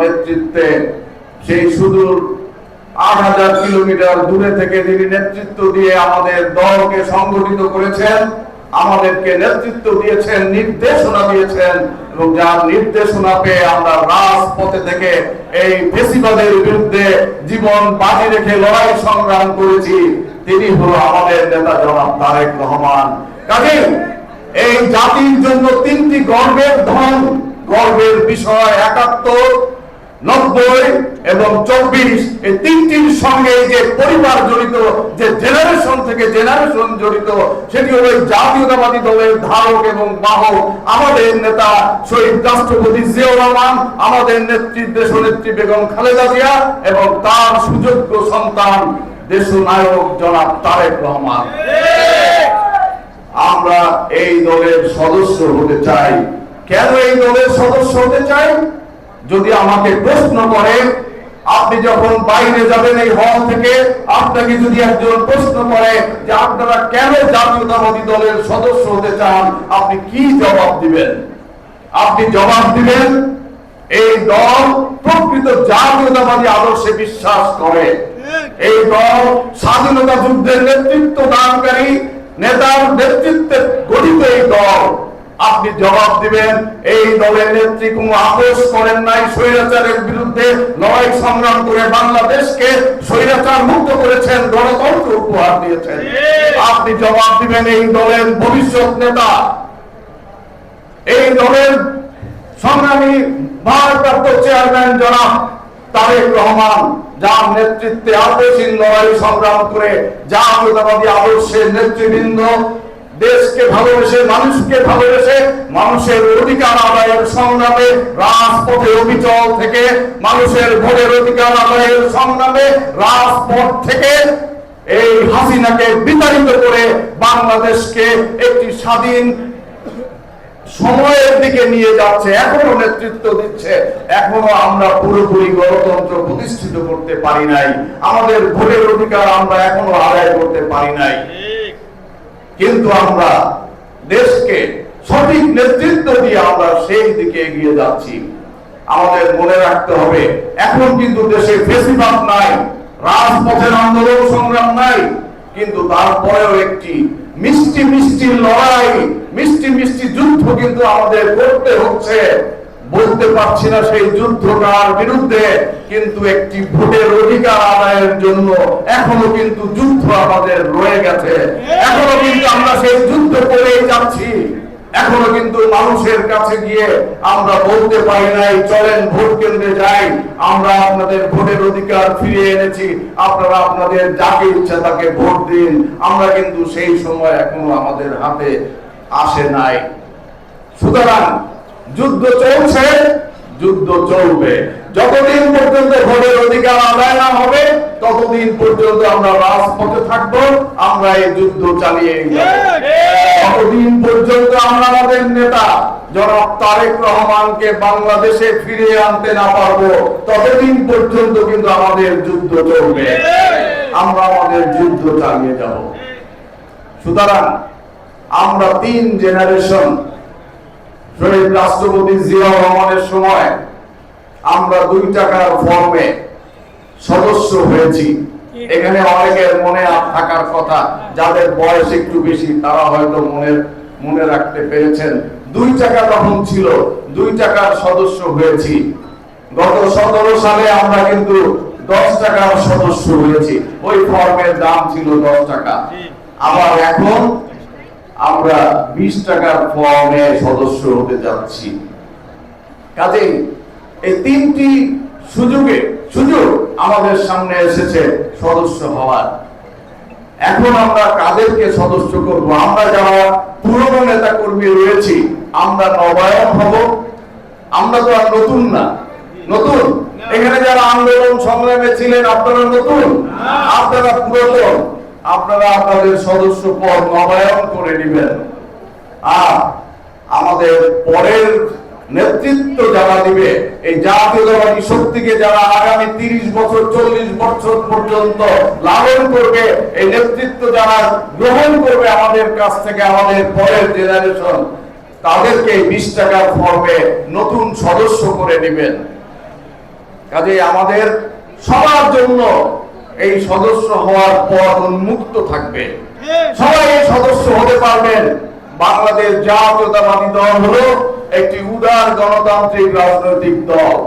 নেতৃত্বে সেই সুদূর আট হাজার কিলোমিটার দূরে থেকে যিনি নেতৃত্ব দিয়ে আমাদের দলকে সংগঠিত করেছেন, আমাদেরকে নেতৃত্ব দিয়েছেন, নির্দেশনা দিয়েছেন এবং যার নির্দেশনা পেয়ে আমরা রাজপথে থেকে এই ফেসিবাদের বিরুদ্ধে জীবন বাজি রেখে লড়াই সংগ্রাম করেছি। তিনি হলো আমাদের নেতা জনাব তারেক রহমান। কাজে এই জাতির জন্য তিনটি গর্বের ধন গর্বের বিষয় একাত্তর নব্বই এবং চব্বিশ, এই তিনটির সঙ্গে যে পরিবার জড়িত, যে জেনারেশন থেকে জেনারেশন জড়িত, সেটি হলো জাতীয়তাবাদী দলের ধারক এবং বাহক, আমাদের নেতা শহীদ রাষ্ট্রপতি জিয়াউর রহমান, আমাদের নেত্রী বেগম খালেদা জিয়া এবং তার সুযোগ্য সন্তান দেশনায়ক জনাব তারেক রহমান। আমরা এই দলের সদস্য হতে চাই। কেন এই দলের সদস্য হতে চাই? যদি আমাকে প্রশ্ন করে, আপনি যখন বাইরে যাবেন এই হল থেকে, আপনাকে যদি একজন প্রশ্ন করে যে আপনারা কেন জাতীয়তাবাদী দলের সদস্য হতে চান, আপনি কি জবাব দিবেন? আপনি জবাব দিবেন, এই দল প্রকৃত জাতীয়তাবাদী আদর্শে বিশ্বাস করে। এই দল স্বাধীনতা যুদ্ধের নেতৃত্ব দানকারী, নেতার নেতৃত্বে গঠিত এই দল। আপনি জবাব দিবেন, এই দলের নেত্রী কোনো আপোষ করেন নাই, স্বৈরাচারের বিরুদ্ধে লড়াই সংগ্রাম করে বাংলাদেশকে স্বৈরাচার মুক্ত করেছেন, গণতন্ত্র উপহার দিয়েছেন। আপনি জবাব দিবেন, এই দলের ভবিষ্যৎ নেতা, এই দলের সংগ্রামী ভারপ্রাপ্ত চেয়ারম্যান জনাব তারেক রহমান, যার নেতৃত্বে আপসীন লড়াই সংগ্রাম করে জাতীয়তাবাদী আদর্শের নেতৃবৃন্দ দেশকে ভালোবেসে, মানুষকে ভালোবেসে, মানুষের অধিকার আদায়ের সংগ্রামে, রাজপথে অবিচল থেকে, মানুষের ভোটের অধিকার আদায়ের সংগ্রামে, রাজপথ থেকে এই হাসিনাকে বিতাড়িত করে বাংলাদেশকে একটি স্বাধীন সময়ের দিকে নিয়ে যাচ্ছে, এখনও নেতৃত্ব দিচ্ছে। এখনও আমরা পুরোপুরি গণতন্ত্র প্রতিষ্ঠিত করতে পারি নাই। আমাদের ভোটের অধিকার আমরা এখনও আদায় করতে পারি নাই। কিন্তু আমরা দেশকে সঠিক নেতৃত্ব দিয়ে আমরা সেই দিকে এগিয়ে যাচ্ছি। আমাদের মনে রাখতে হবে, এখন কিন্তু দেশে ফেসিবাদ নাই, রাজপথের আন্দোলন সংগ্রাম নাই, কিন্তু তারপরেও একটি মিষ্টি মিষ্টি লড়াই, মিষ্টি মিষ্টি যুদ্ধ কিন্তু আমাদের করতে হচ্ছে। বলতে পারছি না সেই যুদ্ধটার বিরুদ্ধে, কিন্তু একটি ভোটের অধিকার আদায়ের জন্য এখনও কিন্তু যুদ্ধ আমাদের রয়ে গেছে। এখনও কিন্তু আমরা সেই যুদ্ধ করেই যাচ্ছি। এখনও কিন্তু মানুষের কাছে গিয়ে আমরা বলতে পারি নাই, চলেন ভোট কেন্দ্রে যাই, আমরা আপনাদের ভোটের অধিকার ফিরিয়ে এনেছি, আপনারা আপনাদের যাকে ইচ্ছা তাকে ভোট দিন। আমরা কিন্তু সেই সময় এখনও আমাদের হাতে আসে নাই। সুতরাং যুদ্ধ চলছে যুদ্ধ চলবে। যতদিন পর্যন্ত ভোটের অধিকার আদায় না হবে ততদিন পর্যন্ত আমরা রাজপথে থাকব আমরা এই যুদ্ধ চালিয়ে ততদিন পর্যন্ত আমরা আমাদের নেতা জনাব তারেক রহমানকে বাংলাদেশে ফিরে আনতে না পারব ততদিন পর্যন্ত কিন্তু আমাদের যুদ্ধ চলবে। আমরা আমাদের যুদ্ধ চালিয়ে যাব। সুতরাং আমরা তিন জেনারেশন শহীদ রাষ্ট্রপতি জিয়াউর রহমানের সময় আমরা দুই টাকার ফর্মে সদস্য হয়েছি। এখানে অনেকের মনে থাকার কথা, যাদের বয়স একটু বেশি, তারা হয়তো মনে মনে রাখতে পেরেছেন। দুই টাকা তখন ছিল, দুই টাকার সদস্য হয়েছি। গত সতেরো সালে আমরা কিন্তু দশ টাকার সদস্য হয়েছি। ওই ফর্মের দাম ছিল দশ টাকা। আবার এখন আমরা বিশ টাকার ফর্মে সদস্য হতে যাচ্ছি। কাজেই এই তিনটি সুযোগে সুযোগ আমাদের সামনে এসেছে সদস্য হওয়ার। এখন আমরা কাদেরকে সদস্য করব? আমরা যারা পুরনো নেতা কর্মী রয়েছি আমরা নবায়ন হব। আমরা তো আর নতুন না। নতুন? এখানে যারা আন্দোলন সংগ্রামে ছিলেন আপনারা নতুন? আপনারা পুরাতন? আপনারা আপনাদের সদস্য পদ নবায়ন করে নেবেন। আর আমাদের পরের নেতৃত্ব যারা দিবে, এই জাতীয়তাবাদী শক্তিকে যারা আগামী তিরিশ বছর, চল্লিশ বছর পর্যন্ত লালন করবে, এই নেতৃত্ব যারা গ্রহণ করবে আমাদের কাছ থেকে, আমাদের পরের জেনারেশন তাদেরকে বিশ টাকার ফর্মে নতুন সদস্য করে নেবেন। কাজে আমাদের সবার জন্য এই সদস্য হওয়ার পর উন্মুক্ত থাকবে। সবাই এই সদস্য হতে পারবেন। বাংলাদেশ জাতীয়তাবাদী দল হলো একটি উদার গণতান্ত্রিক রাজনৈতিক দল।